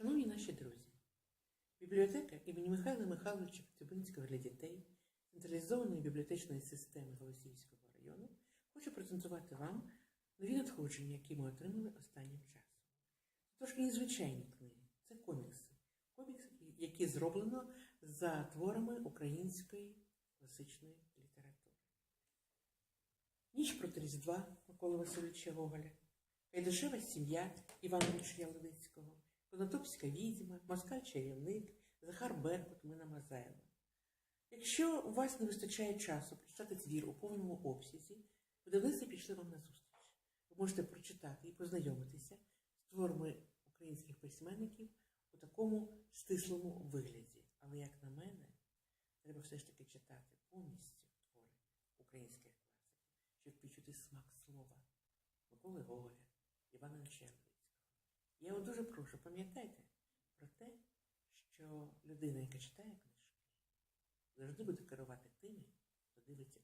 Шановні наші друзі, бібліотека імені Михайла Михайловича Коцюбинського для дітей централізованої бібліотечної системи Голосіївського району хочу презентувати вам нові надходження, які ми отримали останнім часом. Тож незвичайні книги, це комікси. Комікси, які зроблено за творами української класичної літератури. Ніч проти Різдва Миколи Васильовича Гоголя, Кайдашева сім'я Івана Ілліча Левицького, Конотопська відьма, Москаль чарівник, Захар Беркут, Мина Мазаєва. Якщо у вас не вистачає часу прочитати твір у повному обсязі, видавництво пішли вам на зустріч. Ви можете прочитати і познайомитися з творами українських письменників у такому стислому вигляді. Але, як на мене, треба все ж таки читати повністю твори українських класиків, щоб відчути смак слова Миколи Гоголя, Івана Левицького. Я його дуже прошу, пам'ятайте про те, що людина, яка читає книжки, завжди буде керувати тими, хто дивиться.